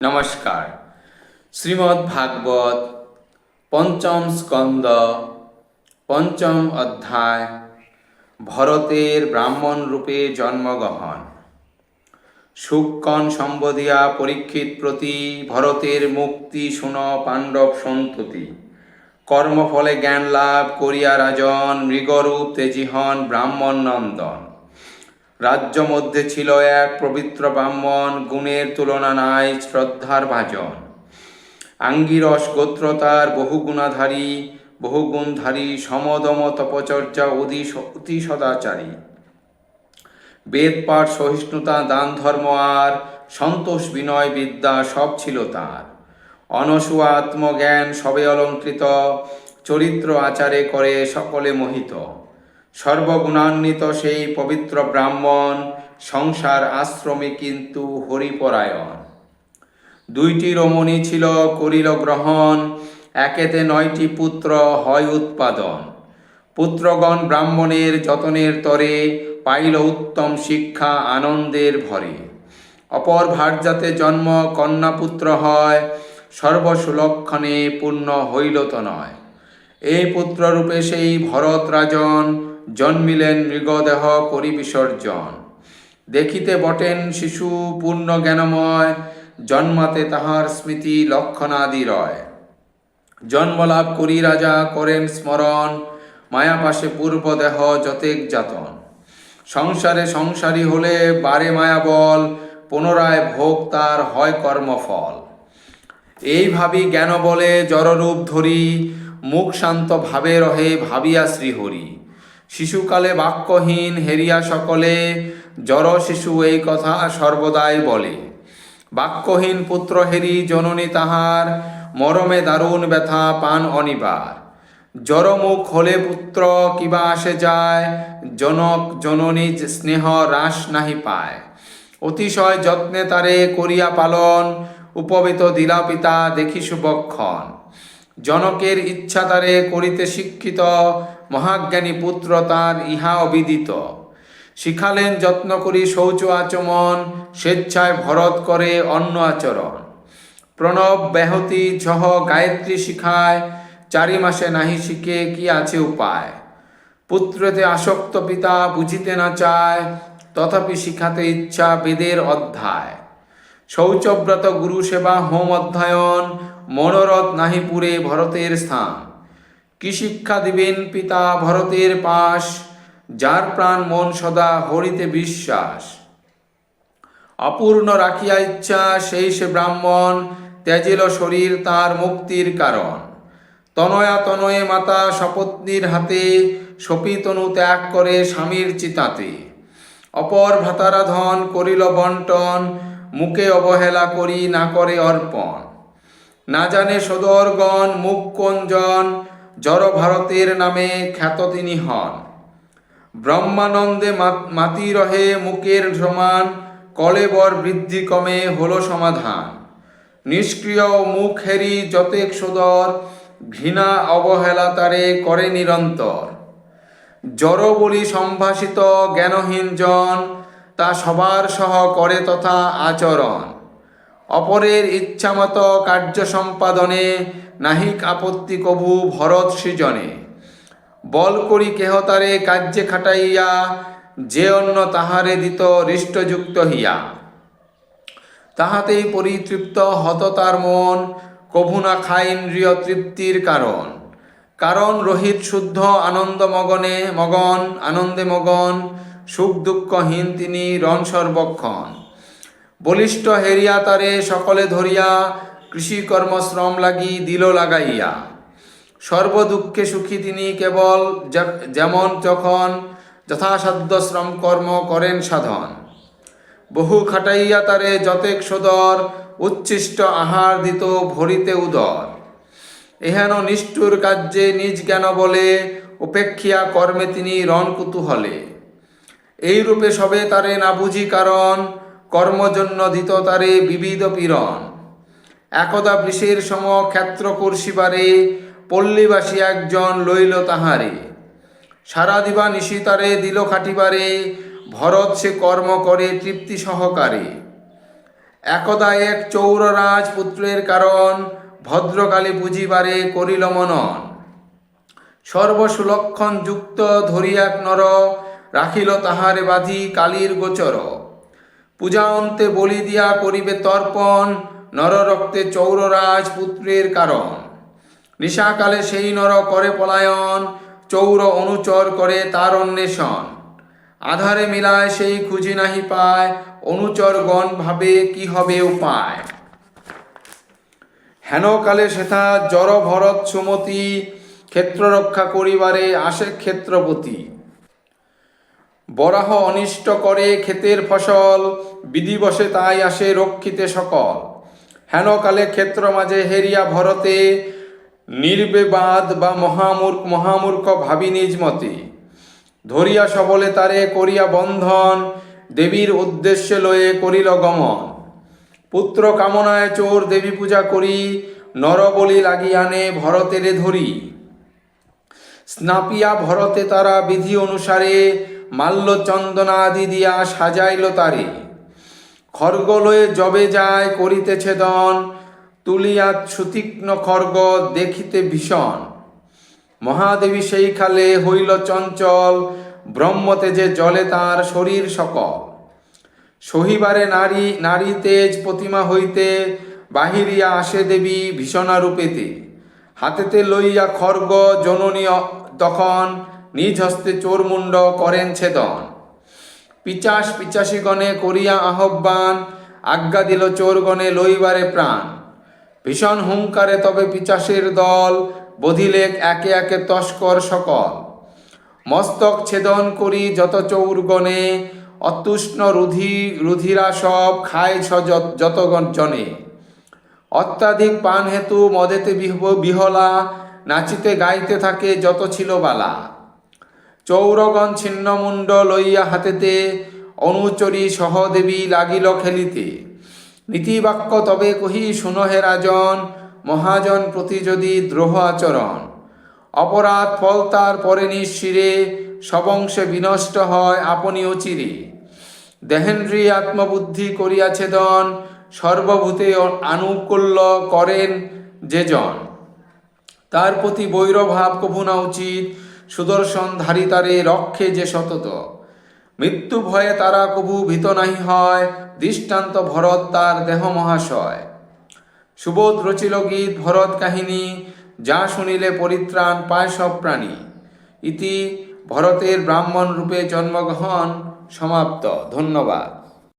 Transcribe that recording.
নমস্কার। শ্রীমদ্ ভাগবত পঞ্চম স্কন্দ পঞ্চম অধ্যায়, ভরতের ব্রাহ্মণ রূপে জন্মগ্রহণ সুকন সম্বোধিয়া পরীক্ষিত প্রতি ভরতের মুক্তি শুন পাণ্ডব সন্ততি। কর্মফলে জ্ঞান লাভ করিয়া রাজন মৃগরূপ তেজিহন ব্রাহ্মণ নন্দন। রাজ্য মধ্যে ছিল এক পবিত্র ব্রাহ্মণ, গুণের তুলনা নাই, শ্রদ্ধার ভাজন। আঙ্গিরস গোত্র তার বহুগুণাধারী, বহুগুণধারী, সমদম তপচর্যা অতি অতি সদাচারী। বেদ, পাঠ, সহিষ্ণুতা, দান, ধর্ম আর সন্তোষ, বিনয়, বিদ্যা সব ছিল তার। অনসুয়া আত্মজ্ঞান সবে অলঙ্কৃত, চরিত্র আচারে করে সকলে মোহিত। সর্বগুণান্বিত সেই পবিত্র ব্রাহ্মণ, সংসার আশ্রমে কিন্তু হরিপরায়ণ। দুইটি রমণী ছিল, করিল গ্রহণ, একেতে নয়টি পুত্র হয় উৎপাদন। পুত্রগণ ব্রাহ্মণের যতনের তরে পাইল উত্তম শিক্ষা আনন্দের ভরে। অপর ভার্যাতে জন্ম কন্যাপুত্র হয়, সর্বসুলক্ষণে পূর্ণ হইল তো নয় এই পুত্ররূপে সেই ভরত রাজন জন্মিলেন মৃগদেহ করি বিসর্জন দেখিতে বটেন শিশু পূর্ণ জ্ঞানময় জন্মাতে তাহার স্মৃতি লক্ষণাদি রয় জন্মলাভ করি রাজা, করেন স্মরণ, মায়াপাশে পূর্ব দেহ যতেক যাতন সংসারে সংসারী হলে বারে মায়া বল পুনরায় ভোগ তার হয় কর্মফল। এইভাবে জ্ঞান বলে জড়রূপ ধরি, মুখ শান্ত ভাবে রহে ভাবিয়া শ্রীহরি। শিশুকালে বাক্যহীন হেরিয়া সকলে, জড় শিশু এই কথা সর্বদাই বলে। বাক্যহীন পুত্র হেরি জননী তাহার, মরমে দারুণ ব্যথা পান অনিবার। জড়মুখ হলে পুত্র কিবা আসে যায়, জনক জননী স্নেহ হ্রাস নাহি পায়। অতিশয় যত্নে তারে করিয়া পালন, উপবিত দিলা পিতা দেখি শুভক্ষণ জনকের ইচ্ছা তারে করিতে শিক্ষিত মহাজ্ঞানী পুত্র তার ইহা অবিদিত। শিখালেন যত্ন করি শৌচ আচমন, স্বেচ্ছায় ভরত করে অন্ন আচরণ। প্রণব ব্যাহতি ছহ গায়ত্রী শিখায়, চারি মাসে নাহি শিখে কি আছে উপায়। পুত্রতে আসক্ত পিতা বুঝিতে না চায়, তথাপি শিখাতে ইচ্ছা বেদের অধ্যায়। শৌচব্রত গুরু সেবা হোম অধ্যয়ন, মনোরথ নাহি পুরে ভরতের স্থান। কি শিক্ষা দিবেন পিতা ভরতের পাশ, যার প্রাণ মন সদা হরিতে বিশ্বাস? অপূর্ণ রাখিয়া ইচ্ছা সেই সে ব্রাহ্মণ, ত্যাজিল শরীর তার মুক্তির কারণ। তনয়া তনয়ে মাতা সপত্নীর হাতে সপিতনু ত্যাগ করে স্বামীর চিতাতে। অপর ভ্রাতারাধন করিল বন্টন মুখে অবহেলা করি না করে অর্পণ। না জানে সদরগণ মুখ কোনজন জড় ভারতের নামে খ্যাত তিনি হন। ব্রহ্মানন্দে মাতি রহে মুখের সমান কলেবর বৃদ্ধি কমে হলো সমাধান। নিষ্ক্রিয় মুখ হেরি যতেক সদর, ঘৃণা অবহেলা তারে করে নিরন্তর। জড় বলি সম্ভাষিত জ্ঞানহীন জন, তা সবার সহ করে তথা আচরণ। অপরের ইচ্ছামতো কার্য সম্পাদনে নাহিক আপত্তি কভু ভরত সৃজনে। বল করি কেহ তারে কার্যে খাটাইয়া, যে অন্য তাহারে দিত হৃষ্টযুক্ত হিয়া। তাহাতেই পরিতৃপ্ত হত তার মন, কভু না খায় ইন্দ্রিয় তৃপ্তির কারণ। কারণ রহিত শুদ্ধ আনন্দ মগনে, মগন, আনন্দে মগন, সুখ দুঃখহীন তিনি রণ সর্বক্ষণ। বলিষ্ঠ হেরিয়া তারে সকলে ধরিয়া কৃষিকর্ম শ্রম লাগি দিল লাগাইয়া। সর্বদুঃখে সুখী তিনি কেবল যেমন যখন যথাসাধ্য শ্রম কর্ম করেন সাধন। বহু খাটাইয়া তারে যতেক সদর, উচ্ছিষ্ট আহার দিত ভরিতে উদর। এহেন নিষ্ঠুর কার্যে নিজ জ্ঞান বলে উপেক্ষিয়া কর্মে তিনি রণ কুতূহলে এইরূপে সবে তারে না বুঝি কারণ কর্মজন্য দিত তারে বিবিধ পীড়ন। একদা বৃষের সম ক্ষেত্র করসিবারে পল্লীবাসী একজন লইল তাহারে। সারা দিবা নিশিতারে দিল খাটিবারে, ভরত সে কর্ম করে তৃপ্তি সহকারে। একদা এক চৌর রাজপুত্রের কারণ ভদ্রকালী বুঝিবারে করিল মনন। সর্বসুলক্ষণ যুক্ত ধরিয়াক নর, রাখিল তাহারে বাধি কালীর গোচর। পূজা অন্তে বলি দিয়া করিবে তর্পণ নর রক্তে চৌররাজ পুত্রের কারণ। নিশাকালে সেই নর করে পলায়ন, চৌর অনুচর করে তার অন্বেষণ। আধারে মিলায় সেই খুঁজি নাহি পায়, অনুচরগণ ভাবে কি হবে উপায়। হেনকালে সেথা জড় ভরত সুমতি ক্ষেত্র রক্ষা করিবারে আসে ক্ষেত্রপতি বরাহ অনিষ্ট করে ক্ষেতের ফসল, বিধিবশে তাই আসে রক্ষিতে সকল। হেনকালে ক্ষেত্র মাঝে হেরিয়া ভরতে নির্বেবাদ বা মহামূর্খ মহামূর্খ ভাবি নিজ মতে। ধরিয়া সবলে তারে করিয়া বন্ধন, দেবীর উদ্দেশ্যে লয়ে করিল গমন। পুত্র কামনায় চোর দেবী পূজা করি, নরবলি লাগিয়ানে ভরতেরে ধরি। স্নাপিয়া ভরতে তারা বিধি অনুসারে মাল্য চন্দনাদি দিয়া সাজাইল তারে। খর্গ লয়ে জবে যায় করিতেছে দন, তুলিয়া সুতীক্ষ্ণ খর্গ দেখিতে ভীষণ। মহাদেবী সেই খালে হইল চঞ্চল ব্রহ্মতেজে জলে তার শরীর সকল। সহিবারে নারী নারী তেজ প্রতিমা হইতে বাহিরিয়া আসে দেবী ভীষণারূপেতে। হাতেতে লইয়া খর্গ জননী তখন নিজ হস্তে চোরমুণ্ড করেন ছেদন। পিচাস পিচাসীগণে করিয়া আহ্বান, আজ্ঞা দিল চোরগণে লইবারে প্রাণ। ভীষণ হুঙ্কারে তবে পিচাসের দল বধিলেক একে একে তস্কর সকল। মস্তক ছেদন করি যত চৌরগণে, অতুষ্ণ রুধি, রুধিরা সব খায় যত- জনে। অত্যাধিক পান হেতু মদেতে বিহ- বিহলা, নাচিতে গাইতে থাকে যত ছিল বালা। চৌরগণ ছিন্নমুণ্ড লইয়া হাতেতে, অনুচরী সহদেবী লাগিল খেলিতে। নীতিবাক্য তবে কহি শুনহে রাজন, মহাজন প্রতি যদি দ্রোহ আচরণ। অপরাধ ফল তার পরে নিঃশিরে সবংশে বিনষ্ট হয় আপনি অচিরে। দেহেন্দ্রী আত্মবুদ্ধি করিয়াছে দন সর্বভূতে আনুকূল্য করেন যে জন। তার প্রতি বৈরভাব কভু না উচিত সুদর্শন ধারিতারে রক্ষে যে সতত। মৃত্যু ভয়ে তারা কবু ভীত নাহি হয়, দৃষ্টান্ত ভরত তার দেহ মহাশয়। সুবোধ রচিল গীত, ভরত কাহিনী, যা শুনিলে পরিত্রাণ পায় সব প্রাণী। ইতি ভরতের ব্রাহ্মণ রূপে জন্মগ্রহণ সমাপ্ত। ধন্যবাদ।